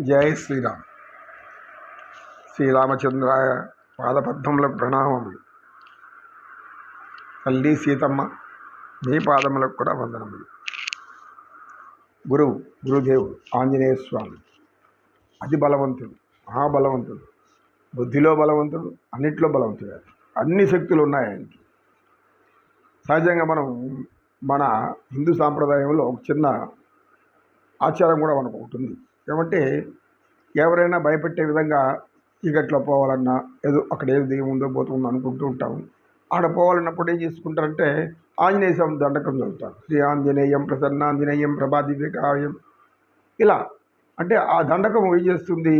జై శ్రీరామ్. శ్రీరామచంద్రాయ పాదపద్మములకు ప్రణామములు. తల్లి సీతమ్మ మీ పాదములకు కూడా వందనములు. గురువు గురుదేవుడు ఆంజనేయ స్వామి అతి బలవంతుడు మహాబలవంతుడు బుద్ధిలో బలవంతుడు అన్నిట్లో బలవంతుడు అన్ని శక్తులు ఉన్నాయి ఆయనకి. సహజంగా మనం మన హిందూ సాంప్రదాయంలో ఒక చిన్న ఆచారం కూడా మనకు ఒకటి కాబట్టి ఏమంటే ఎవరైనా భయపెట్టే విధంగా చీకట్లో పోవాలన్నా ఏదో అక్కడ ఏది దెయ్యం ఉందో పోతుందో అనుకుంటూ ఉంటాము. ఆడ పోవాలన్నప్పుడు ఏం చేసుకుంటారంటే ఆంజనేయ స్వామి దండకం చదువుతారు శ్రీ ఆంజనేయం ప్రసన్నాంజనేయం ప్రభాదివ్యకాయం. ఇలా అంటే ఆ దండకం ఏం చేస్తుంది?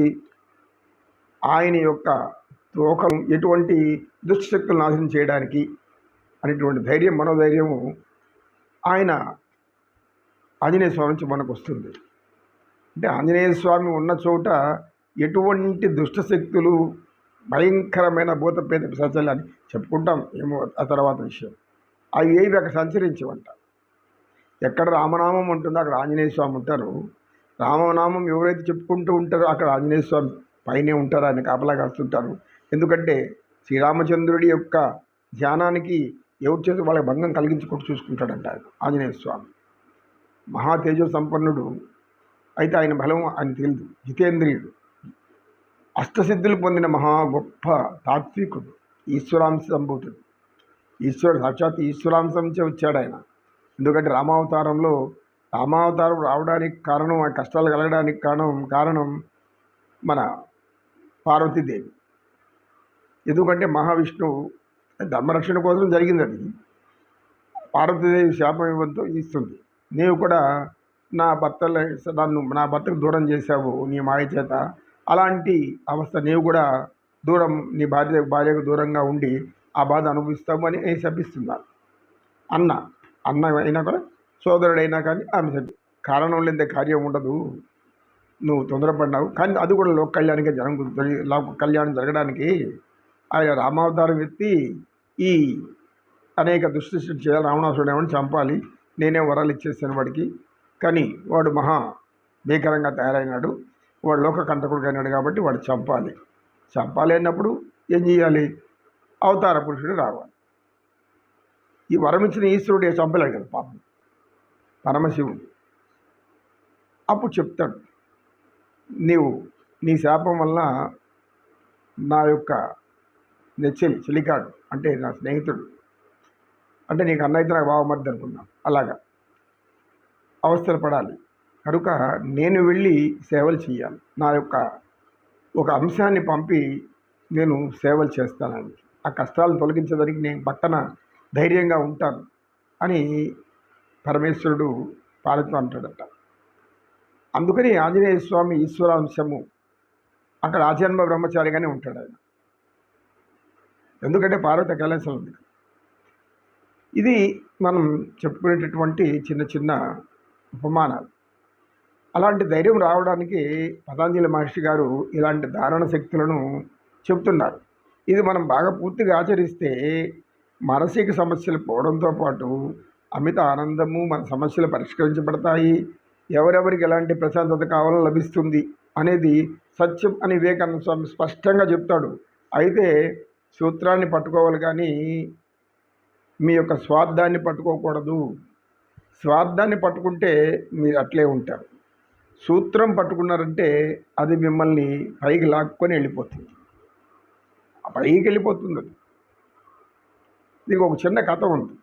ఆయన యొక్క తోకం ఎటువంటి దుష్టశక్తులు నాశనం చేయడానికి అనేటువంటి ధైర్యం మనోధైర్యము ఆయన ఆంజనేయ స్వామి నుంచి మనకు వస్తుంది అంటే ఆంజనేయ స్వామి ఉన్న చోట ఎటువంటి దుష్టశక్తులు భయంకరమైన భూతపేత పిశాచాలు అని చెప్పుకుంటాం ఏమో ఆ తర్వాత విషయం. అవి ఏవి అక్కడ సంచరించవంట. ఎక్కడ రామనామం ఉంటుందో అక్కడ ఆంజనేయ స్వామి ఉంటారు. రామనామం ఎవరైతే చెప్పుకుంటూ ఉంటారో అక్కడ ఆంజనేయ స్వామి పైనే ఉంటారు ఆయన కాపలా కాస్తుంటారు. ఎందుకంటే శ్రీరామచంద్రుడి యొక్క ధ్యానానికి ఎవరు చేసి వాళ్ళకి భంగం కలిగించుకుంటూ చూసుకుంటాడంట ఆంజనేయ స్వామి. మహా తేజ సంపన్నుడు అయితే ఆయన బలం ఆయన తెలియదు. జితేంద్రియుడు. అష్టసిద్ధులు పొందిన మహా గొప్ప తాత్వికుడు ఈశ్వరాంశ సంభూతుడు. ఈశ్వరుడు సాక్షాత్ ఈశ్వరాంశంచే వచ్చాడు ఆయన. ఎందుకంటే రామావతారంలో రామావతారం రావడానికి కారణం ఆ కష్టాలు కలగడానికి కారణం కారణం మన పార్వతీదేవి. ఎందుకంటే మహావిష్ణువు ధర్మరక్షణ కోసం జరిగింది అది పార్వతీదేవి శాపం ఇవ్వడంతో ఇస్తుంది. నీవు కూడా నా భర్తల నన్ను నా భర్తకు దూరం చేశావు నీ మాయ చేత. అలాంటి అవస్థ నీవు కూడా దూరం నీ భార్య భార్యకు దూరంగా ఉండి ఆ బాధ అనుభవిస్తావు అని నేను శపిస్తున్నాను అన్న అన్న అయినా కూడా సోదరుడైనా కానీ ఆమె శపి కారణం లేని కార్యం ఉండదు. నువ్వు తొందరపడినావు. కానీ అది కూడా లోక కళ్యాణికి జరగ లోక కళ్యాణం జరగడానికి ఆయన రామావతారం ఎత్తి ఈ అనేక దుష్టి చేయాలి. రావణాసుడు ఏమని చంపాలి? నేనే వరాలు ఇచ్చేసాను వాడికి. కానీ వాడు మహా భీకరంగా తయారైనాడు. వాడు లోక కంటకుడు అయినాడు కాబట్టి వాడు చంపాలి. చంపాలి అన్నప్పుడు ఏం చేయాలి? అవతార పురుషుడు రావాలి. ఈ వరం ఇచ్చిన ఈశ్వరుడు చంపలేడు కదా పాపం. పరమశివుడు. అప్పుడు చెప్తాడు నీవు నీ శాపం వల్ల నా యొక్క నెచ్చెలి చెలికాడు అంటే నా స్నేహితుడు. అంటే నీకు అన్న అయితే నాకు బావమర్ది అనుకున్నాను అలాగా. అవసరపడాలి. కనుక నేను వెళ్ళి సేవలు చేయాలి నా యొక్క ఒక అంశాన్ని పంపి నేను సేవలు చేస్తానని ఆ కష్టాలను తొలగించడానికి నేను పక్కన ధైర్యంగా ఉంటాను అని పరమేశ్వరుడు పాలతో అంటాడట. అందుకని ఆంజనేయ స్వామి ఈశ్వరాంశము అక్కడ ఆజన్మ బ్రహ్మచారిగానే ఉంటాడు ఆయన. ఎందుకంటే పార్వతి కైలాసం ఉంది. ఇది మనం చెప్పుకునేటటువంటి చిన్న చిన్న ఉపమానాలు. అలాంటి ధైర్యం రావడానికి పతాంజలి మహర్షి గారు ఇలాంటి ధారణ శక్తులను చెప్తున్నారు. ఇది మనం బాగా పూర్తిగా ఆచరిస్తే మానసిక సమస్యలు పోవడంతో పాటు అమిత ఆనందము మన సమస్యలు పరిష్కరించబడతాయి. ఎవరెవరికి ఎలాంటి ప్రశాంతత కావాలో లభిస్తుంది అనేది సత్యం అని వివేకానంద స్వామి స్పష్టంగా చెప్తాడు. అయితే సూత్రాన్ని పట్టుకోవాలి కానీ మీ యొక్క స్వార్థాన్ని పట్టుకోకూడదు. స్వార్థాన్ని పట్టుకుంటే మీరు అట్లే ఉంటారు. సూత్రం పట్టుకున్నారంటే అది మిమ్మల్ని పైకి లాక్కొని వెళ్ళిపోతుంది. పైకి వెళ్ళిపోతుంది అది. దీనికి ఒక చిన్న కథ ఉంది.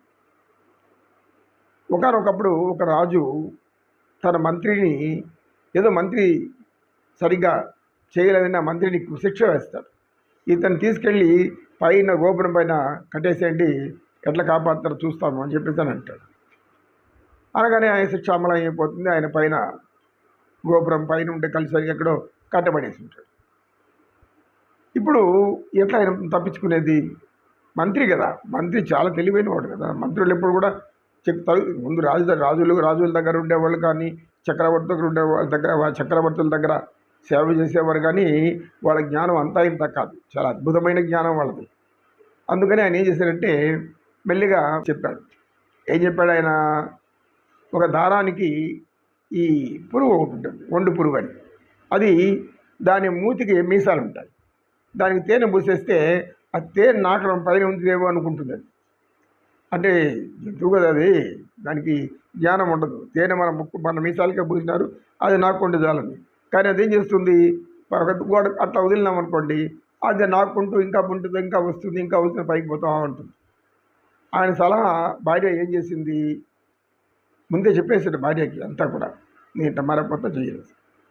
ఒకనొకప్పుడు ఒక రాజు తన మంత్రిని ఏదో మంత్రి సరిగ్గా చేయలేదని ఆ మంత్రిని శిక్ష వేస్తాడు. ఇతను తీసుకెళ్ళి పైన గోపురం పైన కట్టేసేయండి ఎట్లా కాపాడుతారో చూస్తాము అని చెప్పేసి అని అంటాడు. అనగానే ఆయన శిక్ష అయిపోతుంది. ఆయన పైన గోపురం పైన ఉంటే కలిసి ఎక్కడో కట్టబడేసి ఉంటాడు. ఇప్పుడు ఎట్లా ఆయన తప్పించుకునేది? మంత్రి కదా. మంత్రి చాలా తెలివైన వాడు కదా. మంత్రులు ఎప్పుడు కూడా చెప్తారు. ముందు రాజు రాజులు రాజుల దగ్గర ఉండేవాళ్ళు కానీ చక్రవర్తి దగ్గర ఉండే వాళ్ళ దగ్గర చక్రవర్తుల దగ్గర సేవ చేసేవారు కానీ వాళ్ళ జ్ఞానం అంతా ఇంత కాదు. చాలా అద్భుతమైన జ్ఞానం వాళ్ళది. అందుకని ఆయన ఏం చేశారంటే మెల్లిగా చెప్పాడు. ఏం చెప్పాడు ఆయన? ఒక దారానికి ఈ పురుగు ఒకటి ఉంటుంది వండు పురుగు అని. అది దాని మూతికి మీసాలు ఉంటాయి దానికి తేనె పూసేస్తే ఆ తేనె నాకడం పైన ఉందేమో అనుకుంటుంది అది. అంటే జంతువు కదా అది దానికి జ్ఞానం ఉండదు. తేనె మన ముక్కు మన మీసాలకే పూసినారు అది నాకుంటే చాలని కానీ అదేం చేస్తుంది? గోడ అట్లా వదిలినాం అనుకోండి అది నాకుంటూ ఇంకా ఉంటుంది ఇంకా వస్తుంది ఇంకా వస్తుంది పైకి పోతా ఉంటుంది. ఆయన సలహా భార్య ఏం చేసింది? ముందే చెప్పేసాడు భార్యకి అంతా కూడా. నీ ఇట్ట మరకపోతే చేయలేదు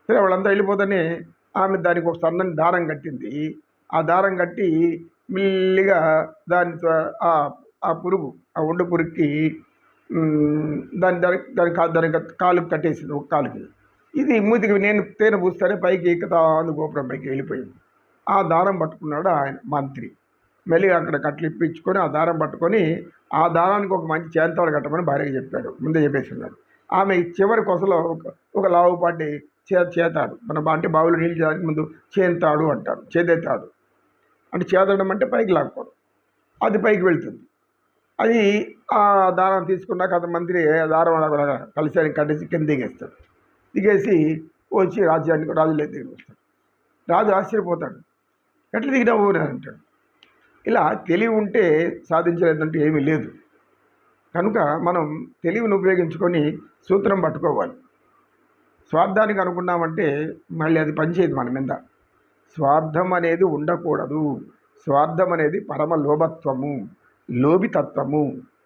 సరే వాళ్ళంతా వెళ్ళిపోతేనే ఆమె దానికి ఒక సన్నని దారం కట్టింది. ఆ దారం కట్టి మెల్లిగా దాని ఆ ఆ పురుగు ఆ ఉండు పురుగుకి దాని దాని దాని కాలు దాని కాలుకి కట్టేసింది ఒక కాలుకి. ఇది మూతికి నేను తేనె పూస్తానే పైకి ఎక్కుతా అందు గోపురం పైకి వెళ్ళిపోయింది. ఆ దారం పట్టుకున్నాడు ఆయన మంత్రి. మెల్లిగా అక్కడ కట్లు ఇప్పించుకొని ఆ దారం పట్టుకొని ఆ దారానికి ఒక మంచి చేంతవాడు కట్టమని భార్యకి చెప్పాడు. ముందే చెప్పేసినాడు ఆమె చివరి కొసలో ఒక ఒక లావు పాటి చే చేతాడు. మన అంటే బావిలో నీళ్ళు చేయడానికి ముందు చేంతాడు అంటారు చేదేతాడు. అంటే చేదడం అంటే పైకి లాక్కోవడం. అది పైకి వెళ్తుంది. అది ఆ దారం తీసుకున్నాక అతను మంత్రి ఆ దారం అలా కట్టేసి కింద దిగేస్తాడు. దిగేసి వచ్చి రాజ్యానికి రాజులే దిగి వస్తాడు రాజు ఆశ్చర్యపోతాడు. ఎట్లా దిగినావు అంటాడు. ఇలా తెలివి ఉంటే సాధించలేదంటే ఏమీ లేదు. కనుక మనం తెలివిని ఉపయోగించుకొని సూత్రం పట్టుకోవాలి. స్వార్థానికి అనుకున్నామంటే మళ్ళీ అది పనిచేయదు మన మీద. స్వార్థం అనేది ఉండకూడదు. స్వార్థం అనేది పరమ లోభత్వము లోభితత్వము.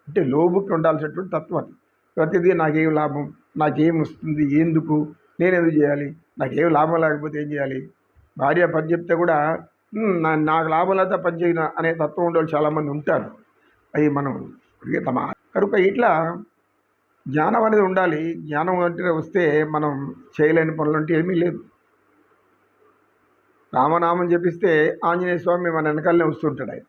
అంటే లోబుకి ఉండాల్సినటువంటి తత్వం అది. ప్రతిదీ నాకేం లాభం? నాకేం వస్తుంది? ఎందుకు? నేను ఎందుకు చేయాలి? నాకేం లాభం లేకపోతే ఏం చేయాలి? భార్య పని చెప్తే కూడా నాకు లాభం లేదా పనిచేయను అనే తత్వం ఉండేవాళ్ళు చాలామంది ఉంటారు. అవి మనం తమ కనుక ఇట్లా జ్ఞానం అనేది ఉండాలి. జ్ఞానం అంటే వస్తే మనం చేయలేని పనులు అంటే ఏమీ లేదు. రామనామం చెప్పిస్తే ఆంజనేయ స్వామి మన వెనకాలనే వస్తుంటాడు ఆయన.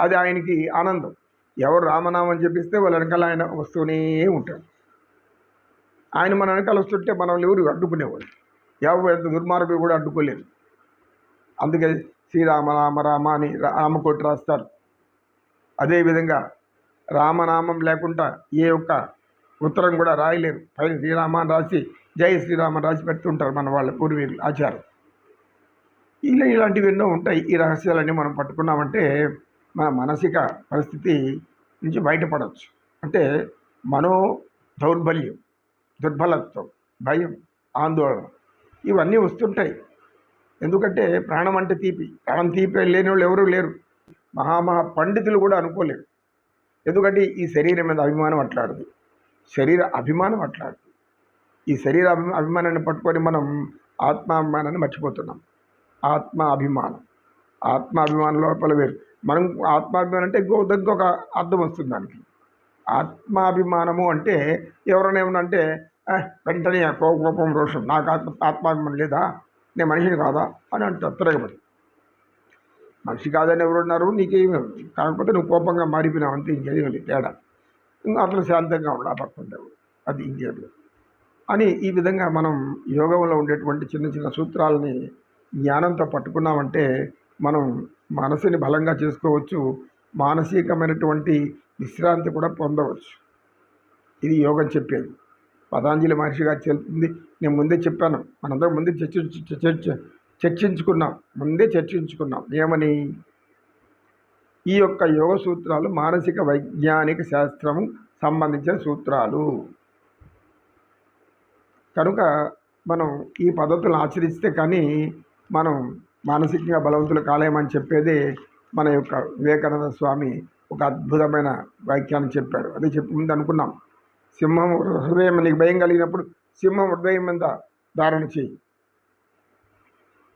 అది ఆయనకి ఆనందం. ఎవరు రామనామం చెప్పిస్తే వాళ్ళ వెనకాల ఆయన వస్తూనే ఉంటాడు. ఆయన మన వెనకాల వస్తుంటే మనం ఎవరు అడ్డుకునేవాళ్ళు? ఎవరు ఎంత దుర్మార్గులు కూడా అడ్డుకోలేదు. అందుకే శ్రీరామ రామ రామ అని రామకోటి రాస్తారు. అదేవిధంగా రామనామం లేకుండా ఏ ఒక్క ఉత్తరం కూడా రాయలేరు. పైన శ్రీరామ అని రాసి జై శ్రీరామ రాసి పెడుతుంటారు మన వాళ్ళ పూర్వీకులు ఆచారం ఇలా ఇలాంటివి ఎన్నో ఉంటాయి. ఈ రహస్యాలన్నీ మనం పట్టుకున్నామంటే మన మానసిక పరిస్థితి నుంచి బయటపడవచ్చు. అంటే మనో దౌర్బల్యం దుర్బలత్వం భయం ఆందోళన ఇవన్నీ వస్తుంటాయి. ఎందుకంటే ప్రాణం అంటే తీపి. ప్రాణం తీపి లేని వాళ్ళు ఎవరూ లేరు. మహామహా పండితులు కూడా అనుకోలేరు. ఎందుకంటే ఈ శరీరం మీద అభిమానం అట్లాడదు శరీర అభిమానం అట్లాడదు ఈ శరీర అభిమానాన్ని పట్టుకొని మనం ఆత్మాభిమానాన్ని మర్చిపోతున్నాం. ఆత్మ అభిమానం ఆత్మాభిమానం లోపల వేరు. మనం ఆత్మాభిమానం అంటే ఇంకో ఇంకొక అర్థం వస్తుంది దానికి. ఆత్మాభిమానము అంటే ఎవరైనా ఏమన్నా అంటే వెంటనే కో- కోపం రోషం. నాకు ఆత్మ ఆత్మాభిమానం లేదా? నేను మనిషిని కాదా అని అంటారు తిరగబడి. మనిషి కాదని ఎవరున్నారు? నీకేమి కాకపోతే నువ్వు కోపంగా మారిపోయినావు అంతే ఇంకేది తేడా. ఇంకా అట్లా శాంతంగా ఉండాలి ఆ పక్కన అది ఇంకేం అని ఈ విధంగా మనం యోగంలో ఉండేటువంటి చిన్న చిన్న సూత్రాలని జ్ఞానంతో పట్టుకున్నామంటే మనం మనసుని బలంగా చేసుకోవచ్చు. మానసికమైనటువంటి విశ్రాంతి కూడా పొందవచ్చు. ఇది యోగం చెప్పేది. పతాంజలి మహర్షి గారు చెప్తుంది నేను ముందే చెప్పాను. మనందరం ముందే చర్చించు చర్చ చర్చించుకున్నాం. ముందే చర్చించుకున్నాం. ఏమని? ఈ యొక్క యోగ సూత్రాలు మానసిక వైజ్ఞానిక శాస్త్రము సంబంధించిన సూత్రాలు. కనుక మనం ఈ పద్ధతులను ఆచరిస్తే కానీ మనం మానసికంగా బలవంతులు కాలేమని చెప్పేదే మన యొక్క వివేకానంద స్వామి ఒక అద్భుతమైన వాక్యాన్ని చెప్పాడు. అదే చెప్పి ముందు అనుకున్నాం సింహం హృదయం నీకు భయం కలిగినప్పుడు సింహం హృదయం మీద ధారణ చేయి.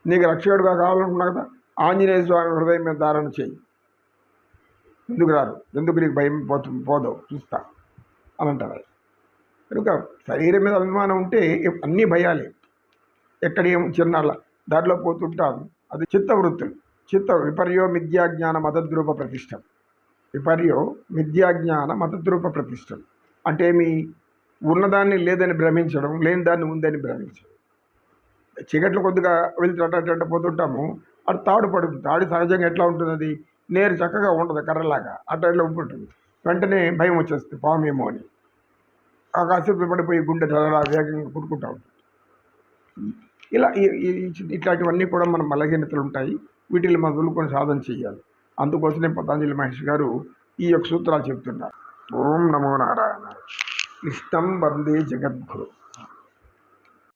నీకు రక్షకుడుగా కావాలనుకున్నా కదా ఆంజనేయ స్వామి హృదయం మీద ధారణ చేయి. ఎందుకు రారు ఎందుకు నీకు భయం పోతు పోదో? చూస్తా. అని అంటారు కనుక శరీరం మీద అభిమానం ఉంటే అన్నీ భయాలే. ఎక్కడ ఏం చిన్నాళ్ళ దారిలో పోతుంటాం. అది చిత్తవృత్తులు. చిత్త విపర్యో మిథ్యాజ్ఞాన మతద్రూప ప్రతిష్టం విపర్యో మిథ్యాజ్ఞాన మతద్రూప ప్రతిష్టం అంటే మీ ఉన్నదాన్ని లేదని భ్రమించడం లేని దాన్ని ఉందని భ్రమించడం. చీకట్లు కొద్దిగా వెళ్తే అట్ట అట్ట పోతుంటాము అటు తాడు పడుతుంది. తాడు సహజంగా ఎట్లా ఉంటుంది నేరు చక్కగా ఉండదు కర్రలాగా అట్ట ఇట్లా ఉంటుంది వెంటనే భయం వచ్చేస్తుంది పామేమో అని. ఆ కాసేపు పడిపోయి గుండె చాలా వేగంగా కుట్టుకుంటా ఉంటుంది. ఇలా ఇట్లాంటివన్నీ కూడా మన బలహీనతలు ఉంటాయి. వీటిని మనం వదులుకొని సాధన చేయాలి. అందుకోసమే పతంజలి మహర్షి గారు ఈ యొక్క సూత్రాలు చెప్తున్నారు. ఓం నమో నారాయణ. ఇష్టం వందే జగద్గురు.